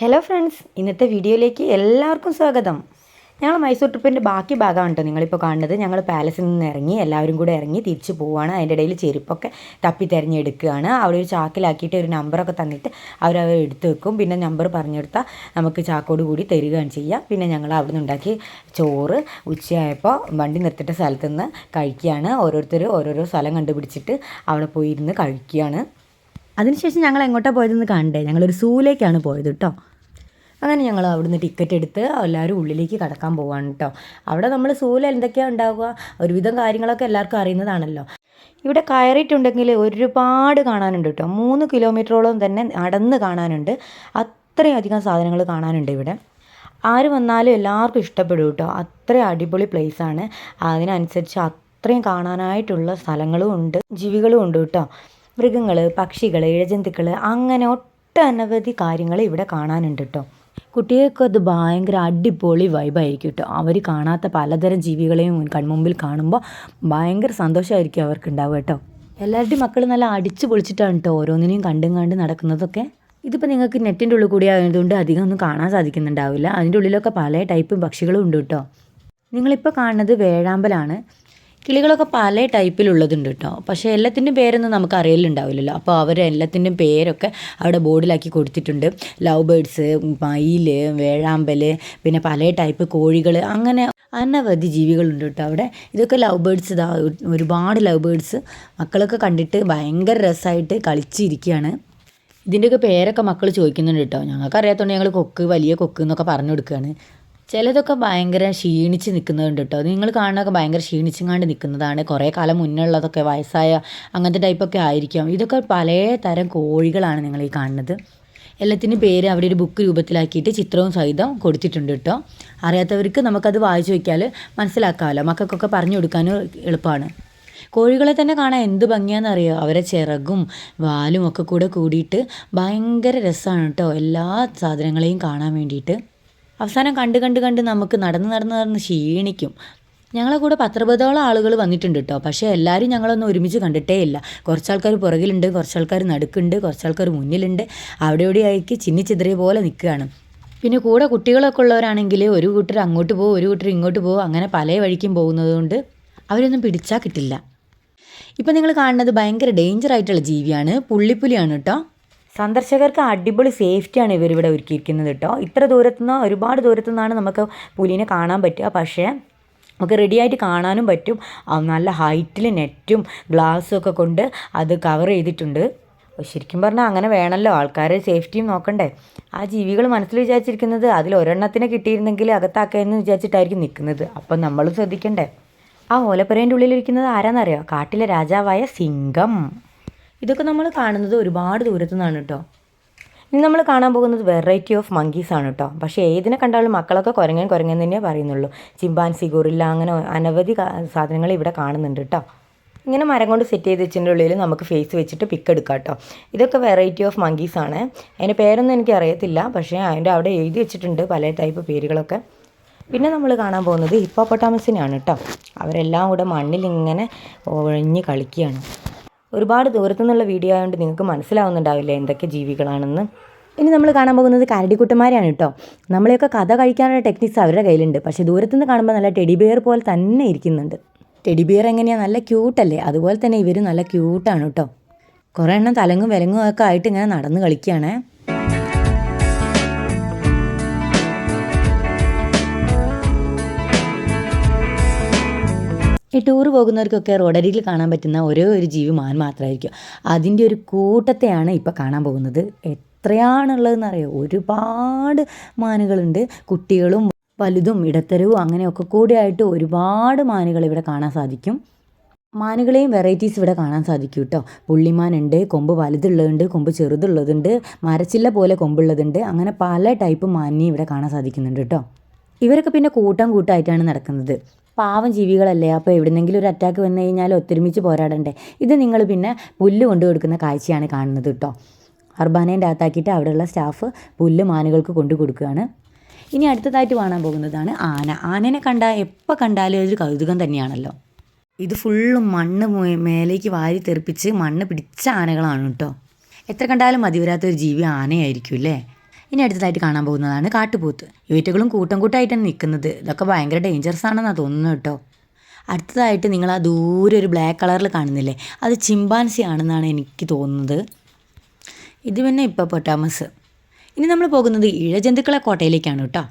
Hello friends ഇന്നത്തെ വീഡിയോയിലേക്ക് എല്ലാവർക്കും സ്വാഗതം. ഞങ്ങൾ മൈസൂർ ട്രിപ്പിന്റെ ബാക്കി ഭാഗമാണ് കേട്ടോ നിങ്ങളിപ്പോൾ കാണുന്നത് ഞങ്ങൾ പാലസിൽ നിന്ന് ഇറങ്ങി എല്ലാവരും കൂടെ ഇറങ്ങി തിരിച്ചു പോവുകയാണ് അതിന്റെ ഇടയിൽ ചെരുപ്പൊക്കെ തപ്പി തിരഞ്ഞെടുക്കുകയാണ്. അവിടെ ഒരു ചാക്കിലാക്കിയിട്ട് ഒരു നമ്പറൊക്കെ തന്നിട്ട് അവരവ എടുത്ത് വെക്കും. പിന്നെ നമ്പർ പറഞ്ഞെടുത്താൽ നമുക്ക് ചാക്കോട് കൂടി തരികയാണ് ചെയ്യുക പിന്നെ ഞങ്ങൾ അവിടെ നിന്ന് ഉണ്ടാക്കി ചോറ് ഉച്ചയായപ്പോൾ വണ്ടി നിർത്തിയിട്ട സ്ഥലത്ത് നിന്ന് കഴിക്കുകയാണ്. ഓരോരുത്തർ ഓരോരോ സ്ഥലം കണ്ടുപിടിച്ചിട്ട് അവിടെ പോയിരുന്ന് കഴിക്കുകയാണ്. അതിനുശേഷം ഞങ്ങൾ എങ്ങോട്ടാണ് പോയതെന്ന് കണ്ടേ. ഞങ്ങളൊരു സൂയിലേക്കാണ് പോയത് കേട്ടോ അങ്ങനെ ഞങ്ങൾ അവിടുന്ന് ടിക്കറ്റ് എടുത്ത് എല്ലാവരും ഉള്ളിലേക്ക് കടക്കാൻ പോവാണ് കേട്ടോ അവിടെ നമ്മൾ സൂല എന്തൊക്കെയാണ് ഉണ്ടാവുക? ഒരുവിധം കാര്യങ്ങളൊക്കെ എല്ലാവർക്കും അറിയുന്നതാണല്ലോ. ഇവിടെ കയറിയിട്ടുണ്ടെങ്കിൽ ഒരുപാട് കാണാനുണ്ട് കേട്ടോ മൂന്ന് കിലോമീറ്ററോളം തന്നെ നടന്ന് കാണാനുണ്ട്. അത്രയും അധികം സാധനങ്ങൾ കാണാനുണ്ട് ഇവിടെ. ആര് വന്നാലും എല്ലാവർക്കും ഇഷ്ടപ്പെടും കേട്ടോ അത്രയും അടിപൊളി പ്ലേസാണ് അതിനനുസരിച്ച് അത്രയും കാണാനായിട്ടുള്ള സ്ഥലങ്ങളും ഉണ്ട്. ജീവികളും ഉണ്ട് കേട്ടോ മൃഗങ്ങൾ പക്ഷികൾ ഇഴജന്തുക്കൾ അങ്ങനെ ഒട്ടനവധി കാര്യങ്ങൾ ഇവിടെ കാണാനുണ്ട് കേട്ടോ കുട്ടികൾക്ക് അത് ഭയങ്കര അടിപൊളി വൈബായിരിക്കും കേട്ടോ അവർ കാണാത്ത പലതരം ജീവികളെയും കൺമുമ്പിൽ കാണുമ്പോൾ ഭയങ്കര സന്തോഷമായിരിക്കും അവർക്ക് ഉണ്ടാവുക കേട്ടോ എല്ലാവരുടെയും മക്കൾ നല്ല അടിച്ചു പൊളിച്ചിട്ടാണ് കേട്ടോ ഓരോന്നിനെയും കണ്ടും കണ്ട് നടക്കുന്നതൊക്കെ. ഇതിപ്പോൾ നിങ്ങൾക്ക് നെറ്റിന്റെ ഉള്ളിൽ കൂടി ആയതുകൊണ്ട് അധികം ഒന്നും കാണാൻ സാധിക്കുന്നുണ്ടാവില്ല. അതിന്റെ ഉള്ളിലൊക്കെ പല ടൈപ്പ് പക്ഷികളും ഉണ്ട് കേട്ടോ നിങ്ങളിപ്പോൾ കാണുന്നത് വേഴാമ്പലാണ്. കിളികളൊക്കെ പല ടൈപ്പിലുള്ളതുണ്ട് കേട്ടോ. പക്ഷേ എല്ലാത്തിന്റെയും പേരൊന്നും നമുക്ക് അറിയലുണ്ടാവില്ലല്ലോ അപ്പോൾ അവർ എല്ലാത്തിന്റെയും പേരൊക്കെ അവിടെ ബോർഡിലാക്കി കൊടുത്തിട്ടുണ്ട്. ലവ് ബേഡ്സ് മയിൽ വേഴാമ്പൽ പിന്നെ പല ടൈപ്പ് കോഴികൾ അങ്ങനെ അനവധി ജീവികളുണ്ട് കേട്ടോ അവിടെ. ഇതൊക്കെ ലവ് ബേഡ്സ് ഇതാ ഒരുപാട് ലവ് ബേഡ്സ് മക്കളൊക്കെ കണ്ടിട്ട് ഭയങ്കര രസമായിട്ട് കളിച്ചിരിക്കുകയാണ്. ഇതിന്റെയൊക്കെ പേരൊക്കെ മക്കൾ ചോദിക്കുന്നുണ്ട് കേട്ടോ. ഞങ്ങൾക്ക് അറിയാത്തതുകൊണ്ട് ഞങ്ങൾ കൊക്ക് വലിയ കൊക്ക് എന്നൊക്കെ പറഞ്ഞു കൊടുക്കുകയാണ്. ചിലതൊക്കെ ഭയങ്കര ക്ഷീണിച്ച് നിൽക്കുന്നുണ്ട് കേട്ടോ. നിങ്ങൾ കാണുന്നതൊക്കെ ഭയങ്കര ക്ഷീണിച്ചങ്ങാണ്ട് നിൽക്കുന്നതാണ്. കുറേ കാലം മുന്നേ ഉള്ളതൊക്കെ വയസ്സായ അങ്ങനത്തെ ടൈപ്പൊക്കെ ആയിരിക്കാം. ഇതൊക്കെ പല തരം കോഴികളാണ് നിങ്ങൾ ഈ കാണുന്നത്. എല്ലാത്തിനും പേര് അവിടെ ഒരു ബുക്ക് രൂപത്തിലാക്കിയിട്ട് ചിത്രവും സഹിതം കൊടുത്തിട്ടുണ്ട് കേട്ടോ. അറിയാത്തവർക്ക് നമുക്കത് വായിച്ചു വയ്ക്കാൽ മനസ്സിലാക്കാമല്ലോ. മക്കൾക്കൊക്കെ പറഞ്ഞു കൊടുക്കാനും എളുപ്പമാണ്. കോഴികളെ തന്നെ കാണാൻ എന്ത് ഭംഗിയാണെന്നറിയോ അവരെ ചിറകും വാലും ഒക്കെ കൂടെ കൂടിയിട്ട് ഭയങ്കര രസമാണ് കേട്ടോ. എല്ലാ സാധനങ്ങളെയും കാണാൻ വേണ്ടിയിട്ട്. അവസാനം കണ്ട് കണ്ട് കണ്ട് നമുക്ക് നടന്ന് നടന്ന് നടന്ന് ക്ഷീണിക്കും. ഞങ്ങളെ കൂടെ പത്രപതോളം ആളുകൾ വന്നിട്ടുണ്ട് കേട്ടോ പക്ഷേ എല്ലാവരും ഞങ്ങളൊന്നും ഒരുമിച്ച് കണ്ടിട്ടേ ഇല്ല. കുറച്ച് ആൾക്കാർ പുറകിലുണ്ട് കുറച്ച് ആൾക്കാർ നടുക്കുണ്ട് കുറച്ച് ആൾക്കാർ മുന്നിലുണ്ട്. അവിടെ ഇവിടെ ആയിക്ക് ചിന്നിച്ചിതറിയ പോലെ നിൽക്കുകയാണ്. പിന്നെ കൂടെ കുട്ടികളൊക്കെ ഉള്ളവരാണെങ്കിൽ ഒരു കൂട്ടർ അങ്ങോട്ട് പോകും ഒരു കൂട്ടർ ഇങ്ങോട്ട് പോകും അങ്ങനെ പല വഴിക്കും പോകുന്നതുകൊണ്ട് അവരൊന്നും പിടിച്ചാൽ കിട്ടില്ല. ഇപ്പം നിങ്ങൾ കാണുന്നത് ഭയങ്കര ഡേഞ്ചർ ആയിട്ടുള്ള ജീവിയാണ്. പുള്ളിപ്പുലിയാണ് കേട്ടോ സന്ദർശകർക്ക് അടിപൊളി സേഫ്റ്റിയാണ് ഇവരിവിടെ ഒരുക്കിയിരിക്കുന്നത് കേട്ടോ ഇത്ര ദൂരത്തുനിന്ന് ഒരുപാട് ദൂരത്തു നിന്നാണ് നമുക്ക് പുലിനെ കാണാൻ പറ്റുക. പക്ഷേ നമുക്ക് റെഡിയായിട്ട് കാണാനും പറ്റും. നല്ല ഹൈറ്റിൽ നെറ്റും ഗ്ലാസ്സും ഒക്കെ കൊണ്ട് അത് കവർ ചെയ്തിട്ടുണ്ട്. ശരിക്കും പറഞ്ഞാൽ അങ്ങനെ വേണമല്ലോ ആൾക്കാരെ സേഫ്റ്റിയും നോക്കണ്ടേ. ആ ജീവികൾ മനസ്സിൽ വിചാരിച്ചിരിക്കുന്നത് അതിൽ ഒരെണ്ണത്തിനെ കിട്ടിയിരുന്നെങ്കിൽ അകത്താക്കാമെന്ന് വിചാരിച്ചിട്ടായിരിക്കും നിൽക്കുന്നത്. അപ്പം നമ്മളും ശ്രദ്ധിക്കണ്ടേ. ആ ഓലപ്പുരേന്റെ ഉള്ളിലിരിക്കുന്നത് ആരാന്നറിയോ? കാട്ടിലെ രാജാവായ സിംഗം. ഇതൊക്കെ നമ്മൾ കാണുന്നത് ഒരുപാട് ദൂരത്തു നിന്നാണ് കേട്ടോ ഇനി നമ്മൾ കാണാൻ പോകുന്നത് വെറൈറ്റി ഓഫ് മങ്കീസ് ആണ് കേട്ടോ പക്ഷേ ഏതിനെ കണ്ടാലും മക്കളൊക്കെ കുരങ്ങൻ കുരങ്ങൻ തന്നെ പറയുന്നുള്ളൂ. ചിമ്പാൻസി ഗൊറില്ല അങ്ങനെ അനവധി സാധനങ്ങൾ ഇവിടെ കാണുന്നുണ്ട് കേട്ടോ ഇങ്ങനെ മരം കൊണ്ട് സെറ്റ് ചെയ്ത് വെച്ചതിന്റെ ഉള്ളിൽ നമുക്ക് ഫേസ് വെച്ചിട്ട് പിക്ക് എടുക്കാം കേട്ടോ ഇതൊക്കെ വെറൈറ്റി ഓഫ് മങ്കീസ് ആണ്. അതിന്റെ പേരൊന്നും എനിക്ക് അറിയത്തില്ല. പക്ഷേ അതിന്റെ അവിടെ എഴുതി വെച്ചിട്ടുണ്ട് പല ടൈപ്പ് പേരുകളൊക്കെ. പിന്നെ നമ്മൾ കാണാൻ പോകുന്നത് ഹിപ്പോപ്പൊട്ടാമസിനെയാണ് കേട്ടോ അവരെല്ലാം കൂടെ മണ്ണിൽ ഇങ്ങനെ ഒഴിഞ്ഞ് കളിക്കുകയാണ്. ഒരുപാട് ദൂരത്തു നിന്നുള്ള വീഡിയോ ആയതുകൊണ്ട് നിങ്ങൾക്ക് മനസ്സിലാവുന്നുണ്ടാവില്ല എന്തൊക്കെ ജീവികളാണെന്ന്. ഇനി നമ്മൾ കാണാൻ പോകുന്നത് കരടിക്കുട്ടന്മാരെയാണ് കേട്ടോ. നമ്മളെയൊക്കെ കഥ കഴിക്കാനുള്ള ടെക്നിക്സ് അവരുടെ കയ്യിലുണ്ട്. പക്ഷേ ദൂരത്തുനിന്ന് കാണുമ്പോൾ നല്ല ടെഡി ബിയർ പോലെ തന്നെ ഇരിക്കുന്നുണ്ട്. ടെഡി ബിയർ എങ്ങനെയാണ് നല്ല ക്യൂട്ടല്ലേ അതുപോലെ തന്നെ ഇവർ നല്ല ക്യൂട്ടാണ് കേട്ടോ. കുറേ എണ്ണം തലങ്ങും വിലങ്ങും ഒക്കെ ആയിട്ട് ഇങ്ങനെ നടന്ന് കളിക്കുകയാണേ. ഈ ടൂർ പോകുന്നവർക്കൊക്കെ റോഡരികിൽ കാണാൻ പറ്റുന്ന ഒരേ ഒരു ജീവി മാൻ മാത്രമായിരിക്കും അതിന്റെ ഒരു കൂട്ടത്തെയാണ് ഇപ്പോൾ കാണാൻ പോകുന്നത്. എത്രയാണുള്ളതെന്ന് അറിയോ ഒരുപാട് മാനുകളുണ്ട്. കുട്ടികളും വലുതും ഇടത്തരവും അങ്ങനെയൊക്കെ കൂടിയായിട്ട് ഒരുപാട് മാനുകൾ ഇവിടെ കാണാൻ സാധിക്കും. മാനുകളെയും വെറൈറ്റീസ് ഇവിടെ കാണാൻ സാധിക്കും കേട്ടോ. പുള്ളിമാനുണ്ട് കൊമ്പ് വലുതുള്ളതുണ്ട് കൊമ്പ് ചെറുതുള്ളതുണ്ട് മരച്ചില്ല പോലെ കൊമ്പുള്ളതുണ്ട്. അങ്ങനെ പല ടൈപ്പ് മാനിനെയും ഇവിടെ കാണാൻ സാധിക്കുന്നുണ്ട് കേട്ടോ. ഇവരൊക്കെ പിന്നെ കൂട്ടം കൂട്ടമായിട്ടാണ് നടക്കുന്നത്. പാവം ജീവികളല്ലേ? അപ്പോൾ എവിടെന്നെങ്കിലും ഒരു അറ്റാക്ക് വന്നു കഴിഞ്ഞാൽ ഒത്തൊരുമിച്ച് പോരാടണ്ടേ? ഇത് നിങ്ങൾ പിന്നെ പുല്ല് കൊണ്ടു കൊടുക്കുന്ന കാഴ്ചയാണ് കാണുന്നത് കേട്ടോ അർബാനേന്റെ അകത്താക്കിയിട്ട് അവിടെയുള്ള സ്റ്റാഫ് പുല്ല് മാനുകൾക്ക് കൊണ്ടു കൊടുക്കുകയാണ്. ഇനി അടുത്തതായിട്ട് കാണാൻ പോകുന്നതാണ് ആന. ആനനെ കണ്ടാൽ എപ്പോൾ കണ്ടാലും ഒരു കൗതുകം തന്നെയാണല്ലോ. ഇത് ഫുള്ളും മണ്ണ് മേലേക്ക് വാരി തെറിപ്പിച്ച് മണ്ണ് പിടിച്ച ആനകളാണ് കേട്ടോ എത്ര കണ്ടാലും മതി വരാത്ത ഒരു ജീവി ആനയായിരിക്കും അല്ലേ ഇനി അടുത്തതായിട്ട് കാണാൻ പോകുന്നതാണ് കാട്ടുപോത്ത്. ഇവറ്റകളും കൂട്ടം കൂട്ടമായിട്ടാണ് നിൽക്കുന്നത്. ഇതൊക്കെ ഭയങ്കര ഡേഞ്ചറസ് ആണെന്നാണ് തോന്നുന്നത് കേട്ടോ. അടുത്തതായിട്ട് നിങ്ങൾ ആ ദൂരെ ഒരു ബ്ലാക്ക് കളറിൽ കാണുന്നില്ലേ? അത് ചിമ്പാൻസി ആണെന്നാണ് എനിക്ക് തോന്നുന്നത്. ഇത് പിന്നെ ഇപ്പോൾ പൊട്ടാമസ് ഇനി നമ്മൾ പോകുന്നത് ഇഴജന്തുക്കളെ കോട്ടയിലേക്കാണ് കേട്ടോ.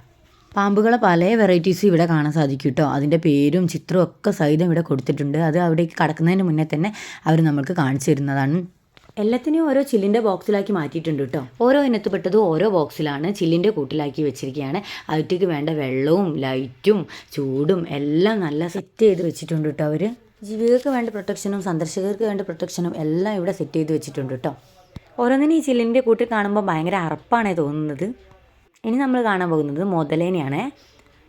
പാമ്പുകളെ പല വെറൈറ്റീസും ഇവിടെ കാണാൻ സാധിക്കും കേട്ടോ. അതിന്റെ പേരും ചിത്രവും ഒക്കെ സഹിതം ഇവിടെ കൊടുത്തിട്ടുണ്ട്. അത് അവിടേക്ക് കടക്കുന്നതിന് മുന്നേ തന്നെ അവർ നമ്മൾക്ക് കാണിച്ചു തരുന്നതാണ്. എല്ലാത്തിനെയും ഓരോ ചില്ലിന്റെ ബോക്സിലാക്കി മാറ്റിയിട്ടുണ്ട് കേട്ടോ. ഓരോ ഇനത്തുപ്പെട്ടതും ഓരോ ബോക്സിലാണ് ചില്ലിന്റെ കൂട്ടിലാക്കി വെച്ചിരിക്കുകയാണ്. അതിലേക്ക് വേണ്ട വെള്ളവും ലൈറ്റും ചൂടും എല്ലാം നല്ല സെറ്റ് ചെയ്ത് വെച്ചിട്ടുണ്ട് കേട്ടോ അവർ ജീവികൾക്ക് വേണ്ട പ്രൊട്ടക്ഷനും സന്ദർശകർക്ക് വേണ്ട പ്രൊട്ടക്ഷനും എല്ലാം ഇവിടെ സെറ്റ് ചെയ്ത് വെച്ചിട്ടുണ്ട് കേട്ടോ. ഓരോന്നിനും ഈ ചില്ലിന്റെ കൂട്ടിൽ കാണുമ്പോൾ ഭയങ്കര അറപ്പാണേ തോന്നുന്നത്. ഇനി നമ്മൾ കാണാൻ പോകുന്നത് മുതലേനെയാണ്.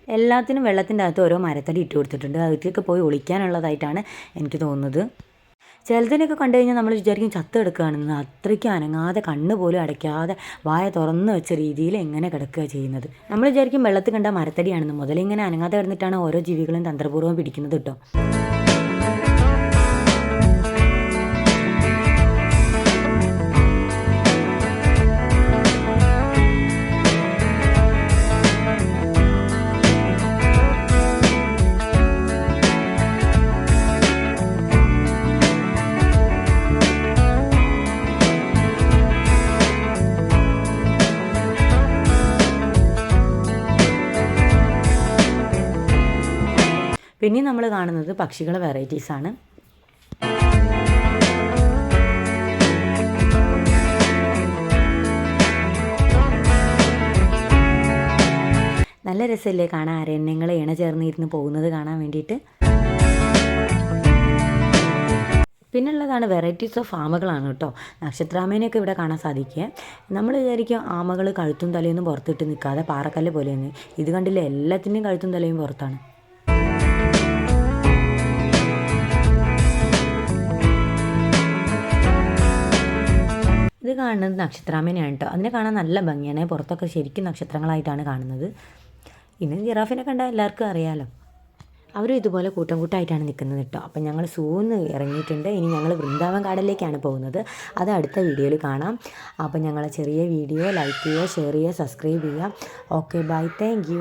എല്ലാത്തിനും വെള്ളത്തിന്റെ അകത്ത് ഓരോ മരത്തടി ഇട്ട് കൊടുത്തിട്ടുണ്ട്. അതിലേക്ക് പോയി ഒളിക്കാനുള്ളതായിട്ടാണ് എനിക്ക് തോന്നുന്നത്. ചിലതിനൊക്കെ കണ്ടു കഴിഞ്ഞാൽ നമ്മൾ വിചാരിക്കും ചത്ത് കിടക്കുകയാണെന്ന് അത്രയ്ക്ക് അനങ്ങാതെ കണ്ണ് പോലും അടയ്ക്കാതെ വായ തുറന്ന് വെച്ച രീതിയിൽ എങ്ങനെ കിടക്കുക ചെയ്യുന്നത്? നമ്മൾ വിചാരിക്കും വെള്ളത്തിൽ കണ്ട മരത്തടിയാണെന്ന്. മുതലിങ്ങനെ അനങ്ങാതെ കിടന്നിട്ടാണ് ഓരോ ജീവികളും തന്ത്രപൂർവം പിടിക്കുന്നത് കേട്ടോ. പിന്നെ നമ്മൾ കാണുന്നത് പക്ഷികളെ വെറൈറ്റീസ് ആണ്. നല്ല രസമല്ലേ കാണാൻ? അരണ്യങ്ങൾ ഇണ ചേർന്നിരുന്ന് പോകുന്നത് കാണാൻ വേണ്ടിയിട്ട്. പിന്നുള്ളതാണ് വെറൈറ്റീസ് ഓഫ് ആമകളാണ് കേട്ടോ. നക്ഷത്രാമേനെയൊക്കെ ഇവിടെ കാണാൻ സാധിക്കുക. നമ്മൾ വിചാരിക്കും ആമകൾ കഴുത്തും തലയൊന്നും പുറത്തിട്ട് നിൽക്കാതെ പാറക്കല്ല് പോലെയെന്ന് ഇത് കണ്ടില്ല? എല്ലാത്തിന്റെയും കഴുത്തും തലയും പുറത്താണ്. കാണുന്നത് നക്ഷത്രാമേനെയാണ് കേട്ടോ അതിനെ കാണാൻ നല്ല ഭംഗിയാണ്. പുറത്തൊക്കെ ശരിക്കും നക്ഷത്രങ്ങളായിട്ടാണ് കാണുന്നത്. ഇന്ന് ജിറാഫിനെ കണ്ടാൽ എല്ലാവർക്കും അറിയാലോ. അവരും ഇതുപോലെ കൂട്ടം കൂട്ടമായിട്ടാണ് നിൽക്കുന്നത് കേട്ടോ. അപ്പം ഞങ്ങൾ സൂന്ന് ഇറങ്ങിയിട്ടുണ്ട്. ഇനി ഞങ്ങൾ വൃന്ദാവൻ കാടലിലേക്കാണ് പോകുന്നത്. അത് അടുത്ത വീഡിയോയിൽ കാണാം. അപ്പം ഞങ്ങളെ ചെറിയ വീഡിയോ ലൈക്ക് ചെയ്യുക ഷെയർ ചെയ്യുക സബ്സ്ക്രൈബ് ചെയ്യുക. Okay bye. താങ്ക്